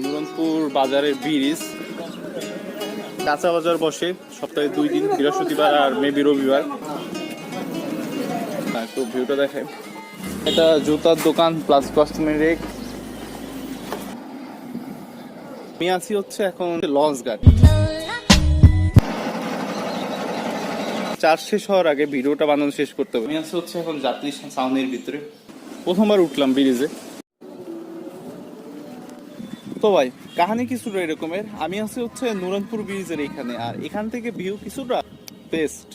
নুরনপুর বাজারের ব্রিজ। কাঁচা বাজার বসে সপ্তাহে দুই দিন বৃহস্পতিবার আর মেবি রবিবার। হ্যাঁ, একটু ভিউটা দেখায় এটা জুতার দোকান প্লাস কস্টমেটিক আমি আছি হচ্ছে এখন লঞ্চ ঘাট। চার শেষ হওয়ার আগে ভিডিওটা বানানো শেষ করতে হবে। আমি আছি হচ্ছে এখন যাত্রী সাউনের ভিতরে। প্রথমবার উঠলাম ব্রিজে। তো ভাই, কাহানি কিছুটা এরকমের। আমি আছি হচ্ছে নুরনপুর ব্রিজের এখানে, আর এখান থেকে ভিউ কিছুটা বেস্ট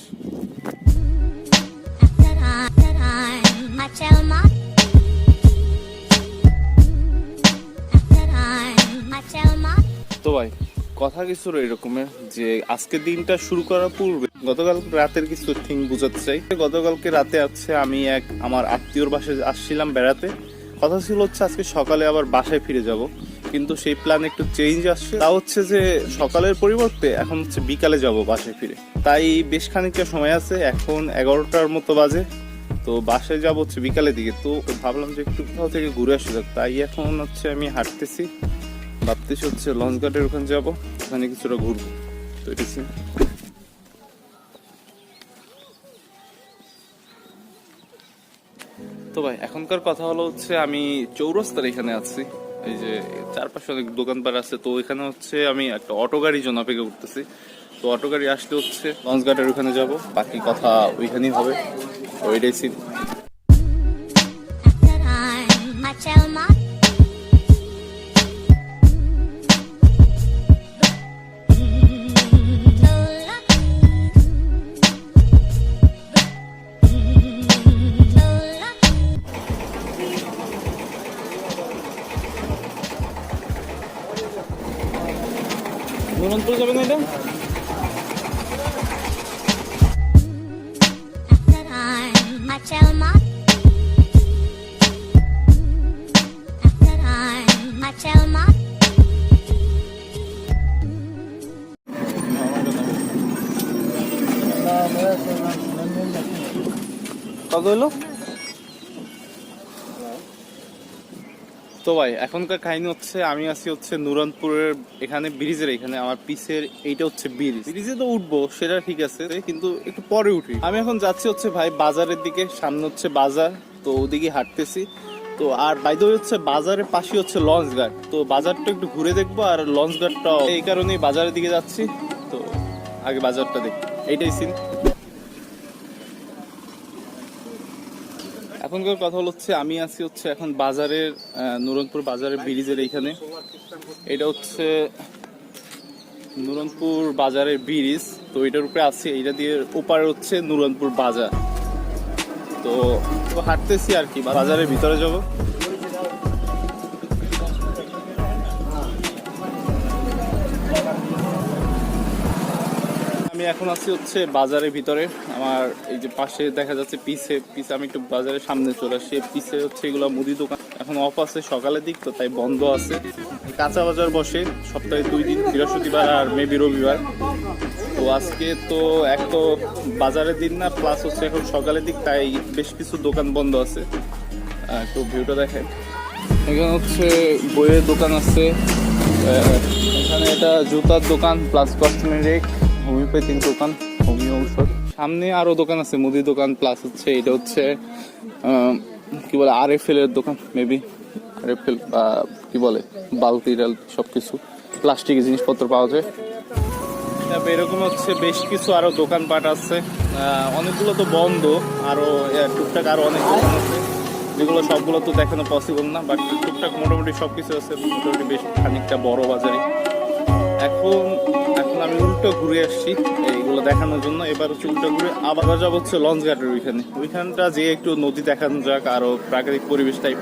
তো ভাই, কথা কিছু এরকমের যে আজকের দিনটা শুরু করার পূর্বে গতকাল রাতের কিছু থিং বুঝাতে চাই। গতকালকে রাতে আছে আমি এক আমার আত্মীয়র বাসায় আসছিলাম বেড়াতে। কথা ছিল হচ্ছে আজকে সকালে আবার বাসায় ফিরে যাব। কিন্তু সেই প্ল্যান একটু চেঞ্জ আসছে। তা হচ্ছে যে সকালের পরিবর্তে এখন হচ্ছে বিকালে যাব বাসে ফিরে। তাই বেশ খানিকটা সময় আছে, এখন এগারোটার মতো বাজে। তো বাসায় যাব হচ্ছে বিকালের দিকে। তো ভাবলাম যে একটু কোথাও থেকে ঘুরে আসা। যাক তাই এখন হচ্ছে আমি হাঁটতেছি। ভাবতেছি হচ্ছে লঞ্চ ঘাটের ওখানে যাব। ওখানে কিছুটা ঘুরবো। তো এটা তো ভাই, এখনকার কথা হলো হচ্ছে আমি চৌরাস্তার এখানে আছি। এই যে চারপাশে অনেক দোকানপাট আছে, তো এখানে হচ্ছে আমি একটা অটো গাড়ির জন্য অপেক্ষা করতেছি। তো অটো গাড়ি আসলে হচ্ছে লঞ্চ ঘাটের ওখানে যাব, বাকি কথা ওইখানেই হবে। ওইটাই এটাই নুরনপুর যাবে না এটা। After time, I tell my After time, I tell my কত হলো তো ভাই, এখনকার কাহিনী হচ্ছে আমি আছি হচ্ছে নুরনপুরের এখানে ব্রিজের এখানে, আমার পিসের এইটা হচ্ছে ব্রিজ। ব্রিজে তো উঠবো, সেটা ঠিক আছে, কিন্তু একটু পরে উঠি। আমি এখন যাচ্ছি হচ্ছে ভাই বাজারের দিকে, সামনে হচ্ছে বাজার, তো ওদিকে হাঁটতেছি। তো আর বাইদ হচ্ছে বাজারের পাশে হচ্ছে লঞ্চ গার্ড তো বাজারটা একটু ঘুরে দেখব আর লঞ্চ ঘাটটা এই কারণেই বাজারের দিকে যাচ্ছি, তো আগে বাজারটা দেখি। এইটাই সিন এখনকার কথা হচ্ছে, আমি আছি হচ্ছে এখন বাজারের নুরনপুর বাজারের ব্রিজের এইখানে। এটা হচ্ছে নুরনপুর বাজারের ব্রিজ, তো এটার উপরে আছি। এটা দিয়ে ওপারে হচ্ছে নুরনপুর বাজার। তো হাঁটতেছি আর কি, বাজারের ভিতরে যাব। এখন আছি হচ্ছে বাজারের ভিতরে। আমার এই যে পাশে দেখা যাচ্ছে পিসে পিছে আমি একটু বাজারের সামনে চলে আসছি পিসে হচ্ছে এগুলো মুদি দোকান। এখন অফ আছে সকালের দিক, তো তাই বন্ধ আছে। কাঁচা বাজার বসে, সপ্তাহে দুই দিন, বৃহস্পতিবার আর মেবি রবিবার। তো আজকে তো এক তো বাজারের দিন না প্লাস হচ্ছে এখন সকালের দিক, তাই বেশ কিছু দোকান বন্ধ আছে। একটু ভিউটা দেখেন এখানে হচ্ছে বইয়ের দোকান আছে। এখানে এটা জুতার দোকান প্লাস কসমেটিক হোমিওপ্যাথির দোকান, হোমিও ঔষধ। সামনে আরও দোকান আছে, মুদি দোকান প্লাস হচ্ছে এটা হচ্ছে কি বলে আর এফ এর দোকান মেবি আর এফ এল বা কি বলে, বালতি, টাল, সবকিছু। প্লাস্টিকের জিনিসপত্র পাওয়া যায়। তারপর এরকম হচ্ছে বেশ কিছু আরও দোকানপাট আছে। অনেকগুলো তো বন্ধ, আরও টুকটাক আরও অনেক দোকান আছে। যেগুলো সবগুলো তো দেখানো পসিবল না বাট টুকটাক মোটামুটি সবকিছু আছে, মোটামুটি বেশ খানিকটা বড় বাজারে। এখন আমি উল্টো ঘুরে আসছি, এইগুলো দেখানোর জন্য। এবার হচ্ছে উল্টো ঘুরে আবার যাব হচ্ছে লঞ্চ ঘাটের ওইখানে। ওইখানটা যে একটু নদী দেখানো যাক, আরও প্রাকৃতিক পরিবেশ টাইপ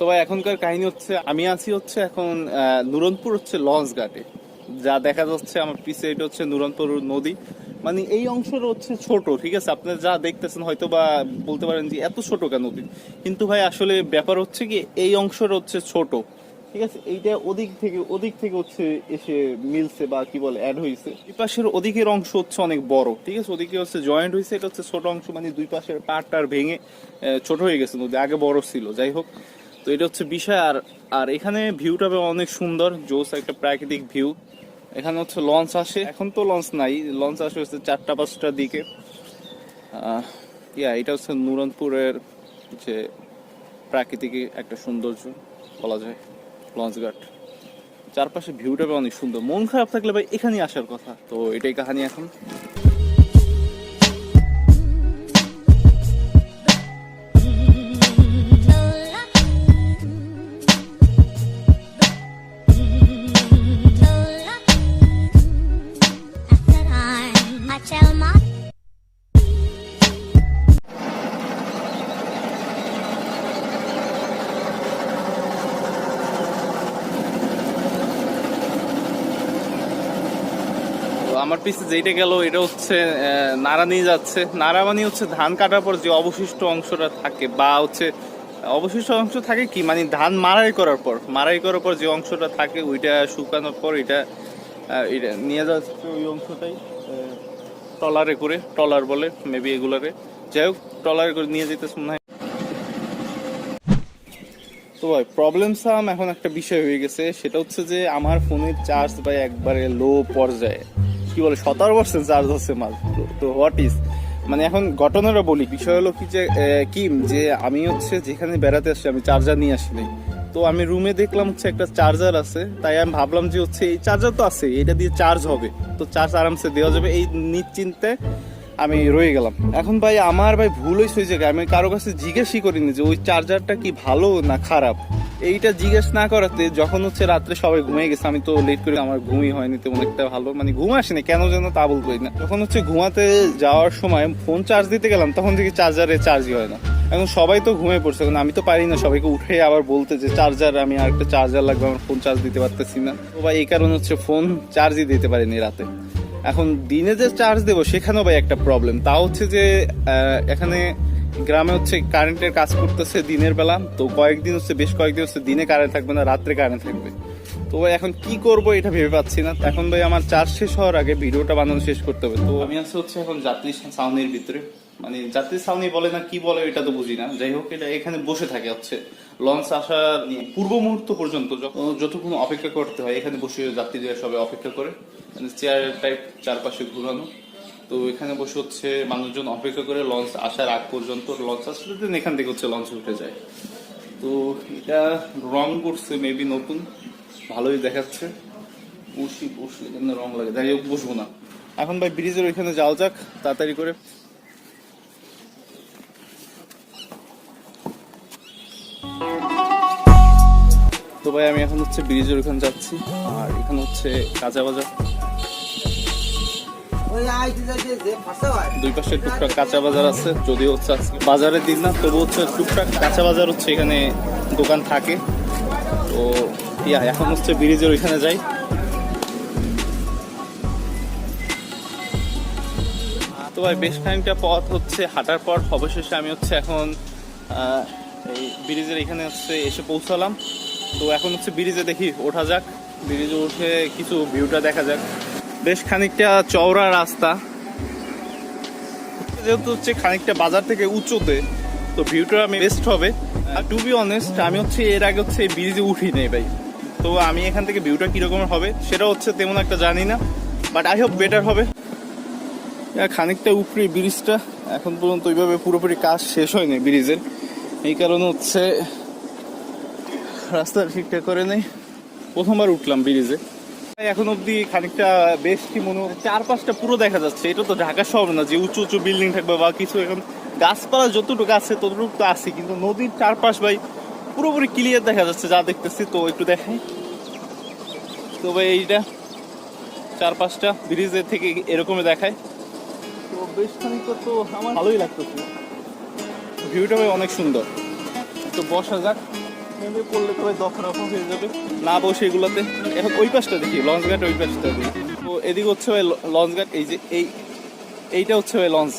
তো ভাই, এখনকার কাহিনী হচ্ছে, আমি আছি হচ্ছে এখন নুরনপুর হচ্ছে লঞ্চ ঘাটে। যা দেখা যাচ্ছে আমার পিছে এটা হচ্ছে নুরনপুর নদী। মানে এই অংশটা হচ্ছে ছোট, ঠিক আছে? আপনি যা দেখতেছেন হয়তো বা বলতে পারেন যে এত ছোট কেন নদী? কিন্তু ভাই, আসলে ব্যাপার হচ্ছে কি, এই অংশটা হচ্ছে ছোট, ঠিক আছে? এইটা ওদিক থেকে ওদিক থেকে হচ্ছে এসে মিলছে বা কি বলে অ্যাড হয়েছে এই পাশের ওদিকের অংশ হচ্ছে অনেক বড়, ঠিক আছে? ওদিকে হচ্ছে জয়েন্ট হয়েছে এটা হচ্ছে ছোট অংশ মানে দুই পাশের পাট টার ভেঙে ছোট হয়ে গেছে নদী, আগে বড় ছিল, যাই হোক। তো এটা হচ্ছে বিষয়, আর আর এখানে ভিউটা অনেক সুন্দর, জোস একটা প্রাকৃতিক ভিউ এখানে হচ্ছে লঞ্চ আসে, এখন তো লঞ্চ নাই লঞ্চ আসে হচ্ছে চারটা পাঁচটার দিকে। ইয়া এটা হচ্ছে নুরনপুরের যে প্রাকৃতিক একটা সৌন্দর্য, বলা যায় লঞ্চ ঘাট। চারপাশে ভিউটা অনেক সুন্দর। মন খারাপ থাকলে ভাই এখানেই আসার কথা। তো এটাই কাহানি এখন। আমার পিছে যেটা গেল এটা হচ্ছে আহ, নাড়ানি যাচ্ছে। নাড়াবানি হচ্ছে ধান কাটার পর যে অবশিষ্ট অংশটা থাকে বা হচ্ছে অবশিষ্ট অংশ থাকে কি? মানে ধান মারাই করার পর মারাই করার পর যে অংশটা থাকে ওইটা শুকানোর পর এটা এটা নিয়ে যাচ্ছে ওই অংশটাই ট্রলারে করে ট্রলার বলে মেবি এগুলারে। যাই হোক ট্রলারে করে নিয়ে যেতেছে মনে হয়। তো ভাই প্রবলেম সাম এখন একটা বিষয় হয়ে গেছে সেটা হচ্ছে যে আমার ফোনের চার্জ ভাই একবারে লো পর্যায়ে। কি বলে সতেরো পার্সেন্ট চার্জ হচ্ছে মাল তো হোয়াট ইজ মানে এখন ঘটনাটা বলি বিষয় হলো কি যে আহ, কি যে আমি হচ্ছে যেখানে বেড়াতে আসছি আমি চার্জার নিয়ে আসিনি তো আমি রুমে দেখলাম হচ্ছে একটা চার্জার আছে তাই আমি ভাবলাম যে হচ্ছে এই চার্জার তো আছে এটা দিয়ে চার্জ হবে। তো চার্জ আরামসে দেওয়া যাবে এই নিশ্চিন্তে আমি রয়ে গেলাম। এখন ভাই আমার ভাই ভুল হয়েছে আমি কারও কাছে জিজ্ঞেসই করিনি যে ওই চার্জারটা কি ভালো না খারাপ। এইটা জিজ্ঞেস না করাতে যখন হচ্ছে রাত্রে সবাই ঘুমিয়ে গেছে, আমি তো লেট করে আমার ঘুমই হয়নি তেমন একটা ভালো। মানে ঘুম আসেনি, কেন যেন তা বলবোই না। যখন হচ্ছে ঘুমাতে যাওয়ার সময় ফোন চার্জ দিতে গেলাম, তখন থেকে চার্জারে চার্জই হয় না। এখন সবাই তো ঘুমিয়ে পড়ছে, এখন আমি তো পারি না সবাইকে উঠে আবার বলতে যে চার্জার আমি আর একটা চার্জার লাগবে, আমার ফোন চার্জ দিতে পারতেছি না। তো ভাই, এই কারণে হচ্ছে ফোন চার্জই দিতে পারিনি রাতে। এখন দিনে যে চার্জ দেবো, সেখানেও ভাই একটা প্রবলেম তা হচ্ছে যে এখানে গ্রামে হচ্ছে কারেন্টের কাজ করতেছে দিনের বেলা, তো কয়েকদিন হচ্ছে, বেশ কয়েকদিন হচ্ছে দিনে কারেন্ট থাকবে না, রাত্রে কারেন্ট থাকবে। তো ভাই, এখন কি করব এটা ভেবে পাচ্ছি না। এখন ভাই, আমার চার্জ শেষ হওয়ার আগে ভিডিওটা বানানো শেষ করতে হবে। তো আমি আছি হচ্ছে এখন যাত্রী সাউনির ভিতরে। মানে যাত্রী সাউনি বলে না, কি বলে এটা তো বুঝি না। যাই হোক, এটা এখানে বসে থাকে হচ্ছে। লঞ্চ আসার পূর্ব মুহূর্ত পর্যন্ত যতক্ষণ অপেক্ষা করতে হয়, এখানে বসে যাত্রীদের সবাই অপেক্ষা করে। মানে চেয়ার টাইপ চারপাশে ঘুরানো। তো এখানে বসে হচ্ছে মানুষজন অপেক্ষা করে লঞ্চ আসার আগ পর্যন্ত লঞ্চ আসলে then এখান থেকে হচ্ছে লঞ্চ উঠে যায়। তো এটা রং করছে মেবি নতুন, ভালোই দেখাচ্ছে। বসি, বসলে কেন রং লাগে। যাই হোক বসবো না। এখন ভাই ব্রিজের ওইখানে যাওয়া যাক, তাড়াতাড়ি করে। তো ভাই আমি এখন হচ্ছে ব্রিজের ওখানে যাচ্ছি, আর এখানে হচ্ছে কাঁচা বাজার। দুই পাশে টুকটাক কাঁচা বাজার আছে, যদিও হচ্ছে আজকে বাজারের দিন না, তবু হচ্ছে টুকটাক কাঁচা বাজার হচ্ছে এখানে দোকান থাকে। তো, ইয়া, এখন হচ্ছে ব্রিজের ওইখানে যাই। তো ভাই, বেশ খানিকটা পথ হচ্ছে, হাঁটার পর অবশেষে আমি হচ্ছে এখন এই ব্রিজের এখানে হচ্ছে এসে পৌঁছালাম। তো এখন হচ্ছে ব্রিজে দেখি, ওঠা যাক। ব্রিজে উঠে কিছু ভিউটা দেখা যাক। বেশ খানিকটা চওড়া রাস্তা। যেহেতু হচ্ছে খানিকটা বাজার থেকে উঁচুতে, তো ভিউটা আমি বেস্ট হবে। আর টু বি অনেস্ট আমি হচ্ছে এর আগে হচ্ছে এই ব্রিজে উঠি নেই ভাই। তো আমি এখান থেকে ভিউটা কীরকম হবে সেটা হচ্ছে তেমন একটা জানি না বাট আই হোপ বেটার হবে। খানিকটা উপরে ব্রিজটা এখন পর্যন্ত ওইভাবে পুরোপুরি কাজ শেষ হয়নি ব্রিজের এই কারণে হচ্ছে রাস্তা ঠিকঠাক করে নেই। প্রথমবার উঠলাম ব্রিজে এখন অব্দি খানিকটা বেশ কি মনে চার পাঁচটা পুরো দেখা যাচ্ছে। এটা তো ঢাকা শহর না, যে উঁচু উঁচু বিল্ডিং থাকবে বা কিছু এখন গাছপালা যতটুকু আছে, ততটুকু তো আছে। কিন্তু নদীর চারপাশ ভাই, পুরোপুরি ক্লিয়ার দেখা যাচ্ছে, যা দেখতেছি। তো একটু দেখাই। তো ভাই, এইটা চার পাঁচটা ব্রিজের থেকে এরকমই দেখায়। তো বেশ খানিকটা তো আমার ভালোই লাগতেছে। ভিউটা ভাই অনেক সুন্দর। তো বসা যাক। নেমে পড়লে তো ভাই দফা রকম হয়ে যাবে। না বসে এগুলোতে এখন ওই পাশটা দেখি, লঞ্চ ঘাট ওই পাশটা দেখি। তো এদিকে হচ্ছে ভাই লঞ্চ ঘাট, এই যে এই, এইটা হচ্ছে ভাই লঞ্চ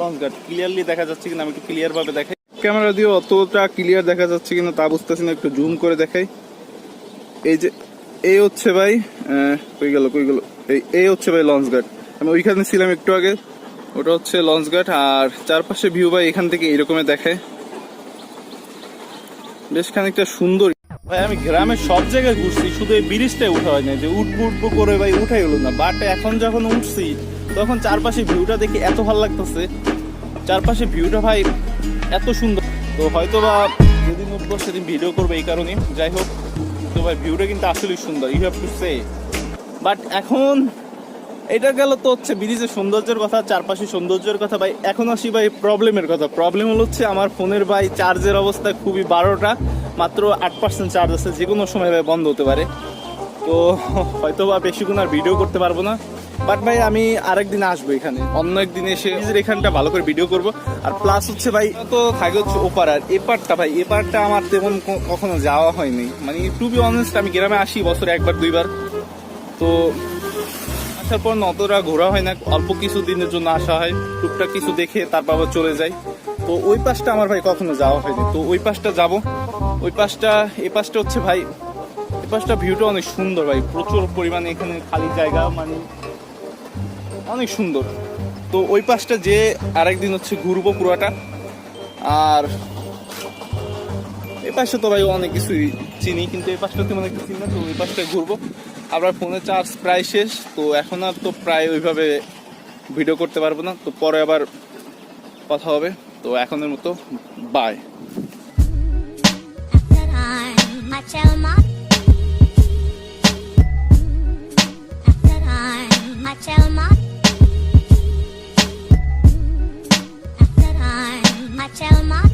লঞ্চ ঘাট। ক্লিয়ারলি দেখা যাচ্ছে কিনা, আমি একটু ক্লিয়ার ভাবে দেখাই। ক্যামেরা দিয়ে অতটা ক্লিয়ার দেখা যাচ্ছে কিনা, তা বুঝতেছি না, একটু জুম করে দেখাই। এই যে, এই হচ্ছে ভাই কই গেল কই গেল? এই এই হচ্ছে ভাই লঞ্চ ঘাট। আমি ওইখানে ছিলাম একটু আগে, ওটা হচ্ছে লঞ্চ ঘাট। আর চারপাশে ভিউ ভাই এখান থেকে এরকমের দেখায়। বেশ খানিকটা সুন্দর। ভাই, আমি গ্রামের সব জায়গায় ঘুরছি, শুধু এই ব্রিজটাই উঠা হয় না যে উঠবো উঠবো করে ভাই উঠাই হলো না। বাট এখন যখন উঠছি, তখন চারপাশে ভিউটা দেখে এত ভালো লাগতেছে। চারপাশে ভিউটা ভাই এত সুন্দর। তো হয়তো বা যেদিন উঠবো সেদিন ভিডিও করব এই কারণে যাই হোক, তো ভাই ভিউটা কিন্তু আসলেই সুন্দর you have to say but এখন এটা গেল তো হচ্ছে ব্রিজের সৌন্দর্যের কথা, চারপাশে সৌন্দর্যের কথা ভাই। এখন আসি ভাই প্রবলেমের কথা। প্রবলেম হলো হচ্ছে আমার ফোনের ভাই চার্জের অবস্থা খুবই বারোটা। মাত্র আট পার্সেন্ট চার্জ আছে যে কোনো সময় ভাই বন্ধ হতে পারে। তো হয়তো বা বেশিক্ষণ আর ভিডিও করতে পারব না। বাট ভাই আমি আরেকদিন আসব এখানে। অন্য একদিন এসে নিজের এখানটা ভালো করে ভিডিও করব। আর প্লাস হচ্ছে ভাই তো থাকে হচ্ছে ওপার আর এপারটা ভাই, এপারটা আমার তেমন কখনো যাওয়া হয়নি। মানে টু বি অনেস্ট আমি গ্রামে আসি বছরে একবার, দুইবার। তো আসার পর অতটা ঘোরা হয় না, অল্প কিছু দিনের জন্য আসা হয়, টুকটাক কিছু দেখে তারপর আবার চলে যাই তো ওই পাশটা আমার ভাই কখনো যাওয়া হয়নি। তো ওই পাশটা যাব। ওই পাশটা এই পাশটা হচ্ছে ভাই এই পাশটা ভিউটা অনেক সুন্দর ভাই। প্রচুর পরিমাণে এখানে খালি জায়গা মানে অনেক সুন্দর। তো ওই পাশটা যে আরেকদিন হচ্ছে ঘুরবো পুরাটা। আর পাশে তো ভাই অনেক কিছুই চিনি, কিন্তু এই পাশটাতে তেমন কিছু চিনি না, তো ওই পাশটায় ঘুরবো। আবার ফোনে চার্জ প্রায় শেষ, তো এখন আর তো প্রায় ওইভাবে ভিডিও করতে পারব না, তো পরে আবার কথা হবে। তো এখনের মতো বাই Tell my